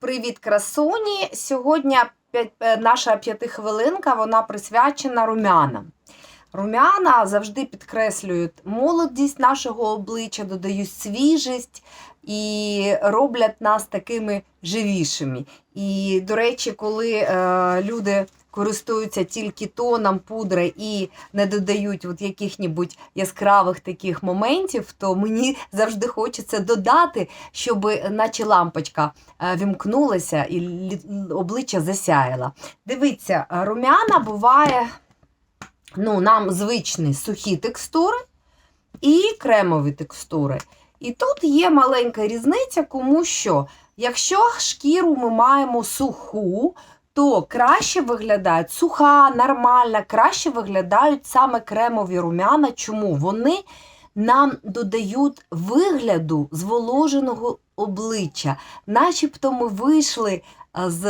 Привіт, красуні! Сьогодні е, наша п'ятихвилинка вона присвячена румянам. Румяна завжди підкреслюють молодість нашого обличчя, додають свіжість і роблять нас такими живішими. І, до речі, коли е, люди користуються тільки тоном пудри і не додають от яких-небудь яскравих таких моментів, то мені завжди хочеться додати, щоб наче лампочка е, вімкнулася і обличчя засяяло. Дивіться, румяна буває ну, нам звичні сухі текстури і кремові текстури. І тут є маленька різниця, кому що. Якщо шкіру ми маємо суху, то краще виглядають суха, нормальна, краще виглядають саме кремові румяна. Чому? Вони нам додають вигляду зволоженого обличчя, начебто ми вийшли з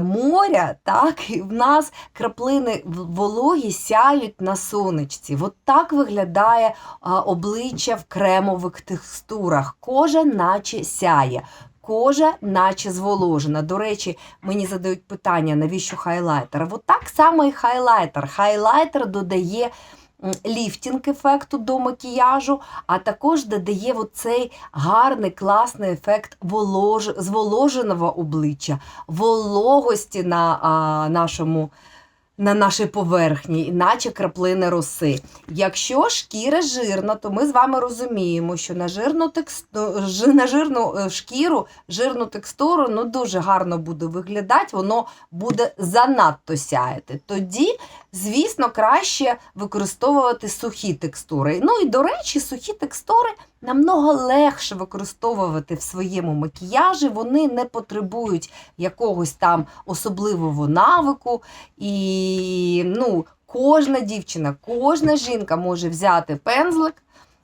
моря, так, і в нас краплини вологі сяють на сонечці. От так виглядає обличчя в кремових текстурах. Кожа наче сяє. Кожа наче зволожена. До речі, мені задають питання, навіщо хайлайтер? От так само і хайлайтер. Хайлайтер додає ліфтінг ефекту до макіяжу, а також додає оцей гарний класний ефект волож... зволоженого обличчя, вологості на а, нашому. На нашій поверхні, іначе краплини роси. Якщо шкіра жирна, то ми з вами розуміємо, що на жирну, тексту... на жирну е, шкіру, жирну текстуру ну, дуже гарно буде виглядати, воно буде занадто сяяти. Тоді, звісно, краще використовувати сухі текстури. Ну і до речі, сухі текстури намного легше використовувати в своєму макіяжі, вони не потребують якогось там особливого навику. І ну, кожна дівчина, кожна жінка може взяти пензлик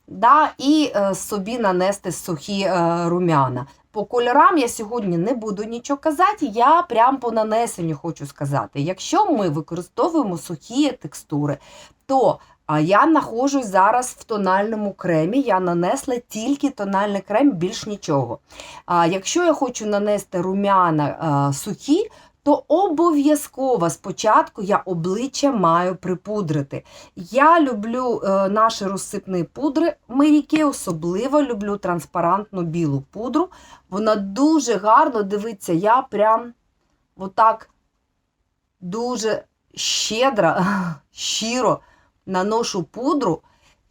да, і е, собі нанести сухі е, румяна. По кольорам я сьогодні не буду нічого казати, я прямо по нанесенню хочу сказати. Якщо ми використовуємо сухі текстури, то а я знаходжусь зараз в тональному кремі. Я нанесла тільки тональний крем, більш нічого. А якщо я хочу нанести румяна а, сухі, то обов'язково спочатку я обличчя маю припудрити. Я люблю е, наші розсипні пудри. Миріки особливо люблю транспарантну білу пудру. Вона дуже гарно дивиться, я прям отак дуже щедро, щиро наношу пудру,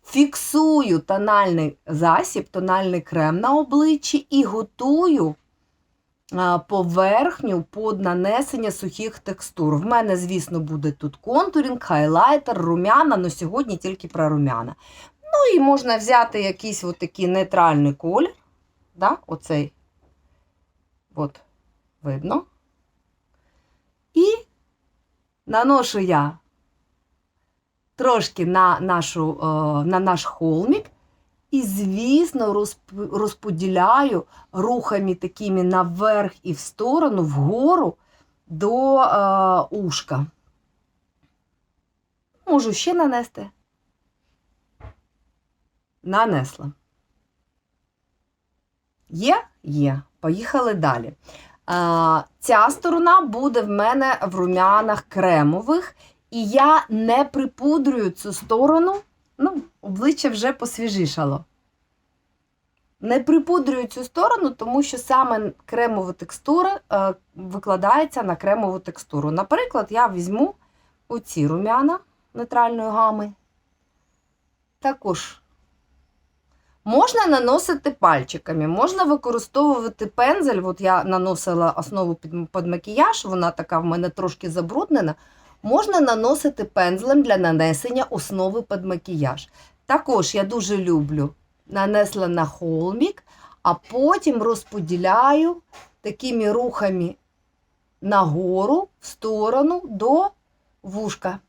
фіксую тональний засіб, тональний крем на обличчі і готую поверхню під нанесення сухих текстур. В мене, звісно, буде тут контурінг, хайлайтер, румяна, але сьогодні тільки про румяна. Ну і можна взяти якийсь такий нейтральний колір. Да? Оцей, от, видно. І наношу я трошки на, нашу, е, на наш холмік. І, звісно, розподіляю рухами такими наверх і в сторону, вгору до е, ушка. Можу ще нанести. Нанесла. Є? Є. Поїхали далі. А, ця сторона буде в мене в румянах кремових, і я не припудрюю цю сторону. Ну, обличчя вже посвіжішало. Не припудрюю цю сторону, тому що саме кремова текстура е, викладається на кремову текстуру. Наприклад, я візьму оці румяна нейтральної гами. Також Можна наносити пальчиками, можна використовувати пензель. От я наносила основу під, під макіяж, вона така в мене трошки забруднена. Можна наносити пензлем для нанесення основи під макіяж. Також я дуже люблю нанесла на холмік, а потім розподіляю такими рухами нагору в сторону до вушка.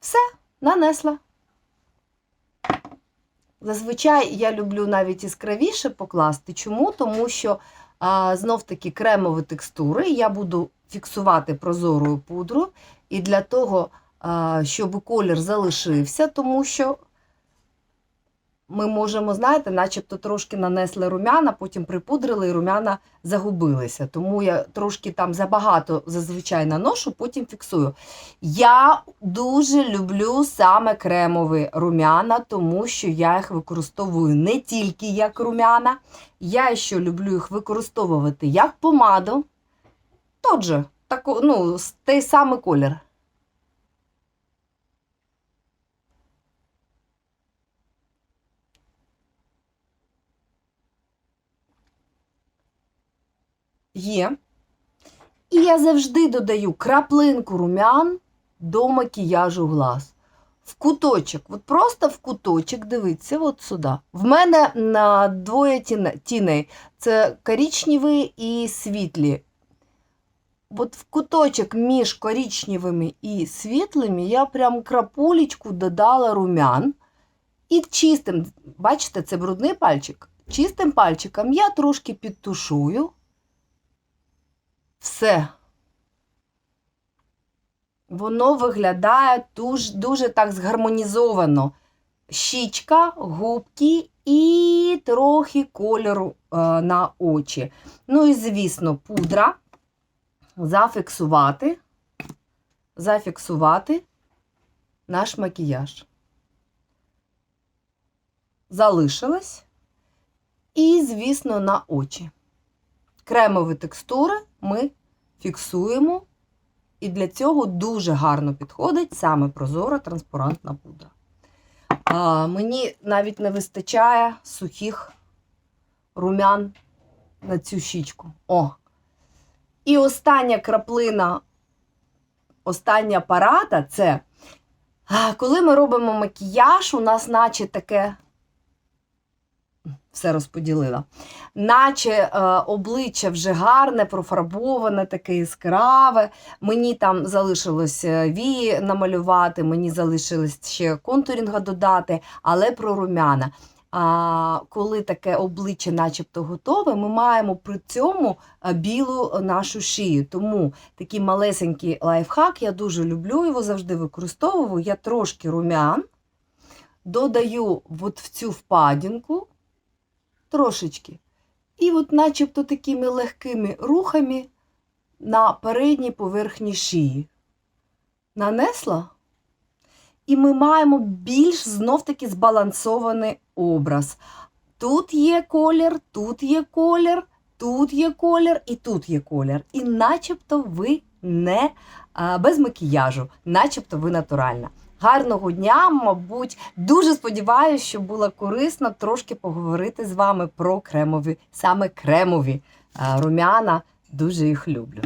Все, нанесла. Зазвичай я люблю навіть яскравіше покласти. Чому? Тому що знов таки кремові текстури я буду фіксувати прозорою пудрою. І для того, щоб колір залишився, тому що ми можемо, знаєте, начебто трошки нанесли румяна, потім припудрили і румяна загубилися. Тому я трошки там забагато зазвичай наношу, потім фіксую. Я дуже люблю саме кремові румяна, тому що я їх використовую не тільки як румяна, я ще люблю їх використовувати як помаду. Тот же, таку, ну, той самий колір. Є. І я завжди додаю краплинку румян до макіяжу глаз. В куточок, от просто в куточок, дивіться, от сюди. В мене на двоє тіней. Це коричневі і світлі. От в куточок між коричневими і світлими я прям крапулечку додала румян. І чистим, бачите, це брудний пальчик. Чистим пальчиком я трошки підтушую. Все. Воно виглядає дуже, дуже так згармонізовано. Щічка, губки і трохи кольору е, на очі. Ну і, звісно, пудра. Зафіксувати, зафіксувати наш макіяж. Залишилось. І, звісно, на очі. Кремові текстури ми фіксуємо, і для цього дуже гарно підходить саме прозора транспарантна пудра. А, мені навіть не вистачає сухих румян на цю щічку. О! І остання краплина, остання парада це коли ми робимо макіяж, у нас наче таке. Все розподілила. Наче е, обличчя вже гарне, профарбоване, таке яскраве. Мені там залишилось е, вії намалювати, мені залишилось ще контурінга додати, але про румяна. А, коли таке обличчя начебто готове, ми маємо при цьому е, білу нашу шию. Тому такий малесенький лайфхак, я дуже люблю його, завжди використовую. Я трошки румян додаю от в цю впадінку трошечки. І от начебто такими легкими рухами на передній поверхні шиї. Нанесла. І ми маємо більш знов-таки збалансований образ. Тут є колір, тут є колір, тут є колір і тут є колір. І начебто ви не без макіяжу, начебто ви натуральна. Гарного дня, мабуть, дуже сподіваюся, що було корисно трошки поговорити з вами про кремові, саме кремові а, румяна. Дуже їх люблю.